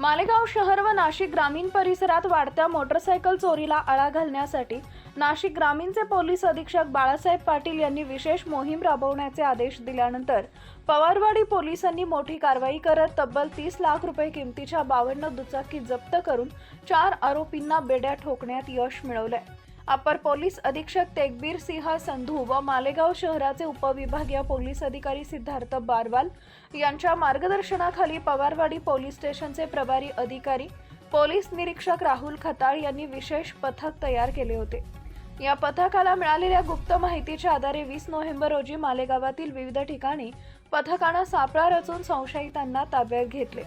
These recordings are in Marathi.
मालेगाव शहर व नाशिक ग्रामीण परिसरात वाढत्या मोटरसायकल चोरीला आळा घालण्यासाठी नाशिक ग्रामीणचे पोलीस अधीक्षक बाळासाहेब पाटील यांनी विशेष मोहीम राबवण्याचे आदेश दिल्यानंतर पवारवाडी पोलिसांनी मोठी कारवाई करत तब्बल तीस लाख रुपये किमतीच्या बावन्न दुचाकी जप्त करून चार आरोपींना बेड्या ठोकण्यात यश मिळवलंय. अपर पोलीस अधीक्षक तेगबीर सिंह संधू व मालेगाव शहराचे उपविभागीय पोलीस अधिकारी सिद्धार्थ बारवाल यांच्या मार्गदर्शनाखाली पवारवाडी पोलीस स्टेशनचे प्रभारी अधिकारी पोलीस निरीक्षक राहुल खताळ यांनी विशेष पथक तयार केले होते. या पथकाला मिळालेल्या गुप्त माहितीच्या आधारे वीस नोव्हेंबर रोजी मालेगावातील विविध ठिकाणी पथकानं सापळा रचून संशयितांना ताब्यात घेतले.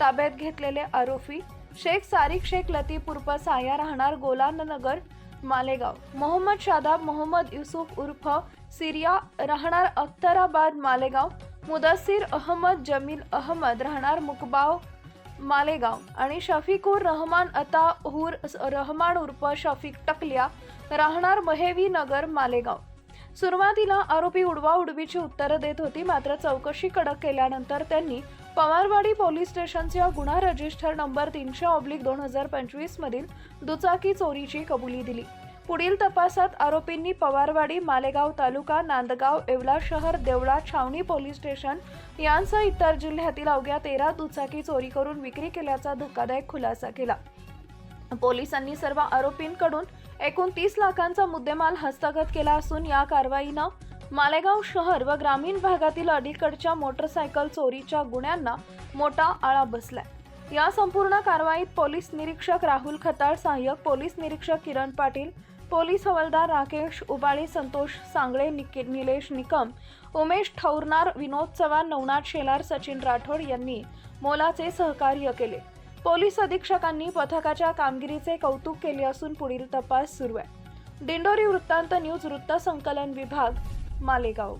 ताब्यात घेतलेले आरोपी शेख सारिक शेख लतीफ साया राहणार गोलाननगर मालेगाव. मोहम्मद शादाब मोहम्मद युसुफ उर्फ सिरिया राहणार अख्तराबाद मालेगाव. मुदस्सीर अहमद जमील अहमद राहणार मुकबाव मालेगाव. आणि शफिकूर रहमान अताहूर रहमान उर्फ शफिक टकल्या राहणार महेवी नगर मालेगाव. सुरुवातीला आरोपी उडवा उडवीची उत्तरं देत होती मात्र चौकशी कडक केल्यानंतर त्यांनी पवारवाडी पोलीस स्टेशनच्या गुन्हा रजिस्टर नंबर तीनशे ऑब्लिक दोन हजार पंचवीस मधील दुचाकी चोरीची कबुली दिली. पुढील तपासात आरोपींनी पवारवाडी मालेगाव तालुका नांदगाव येवला शहर देवळा छावणी पोलीस स्टेशन यांसह इतर जिल्ह्यातील अवघ्या तेरा दुचाकी चोरी करून विक्री केल्याचा धक्कादायक खुलासा केला. पोलिसांनी सर्व आरोपींकडून एकूण तीस लाखांचा मुद्देमाल हस्तगत केला असून या कारवाईनं मालेगाव शहर व ग्रामीण भागातील अलीकडच्या मोटरसायकल चोरीच्या गुन्ह्यांना मोठा आळा बसलाय. या संपूर्ण कारवाईत पोलीस निरीक्षक राहुल खताळ सहाय्यक पोलीस निरीक्षक किरण पाटील पोलीस हवालदार राकेश उबाळे संतोष सांगळे निके- निलेश निकम उमेश ठौरनार विनोद चव्हाण नवनाथ शेलार सचिन राठोड यांनी मोलाचे सहकार्य केले. पोलीस अधीक्षकांनी पथकाच्या कामगिरीचे कौतुक केले असून पुढील तपास सुरू आहे. दिंडोरी वृत्तांत न्यूज वृत्त संकलन विभाग मालेगाव.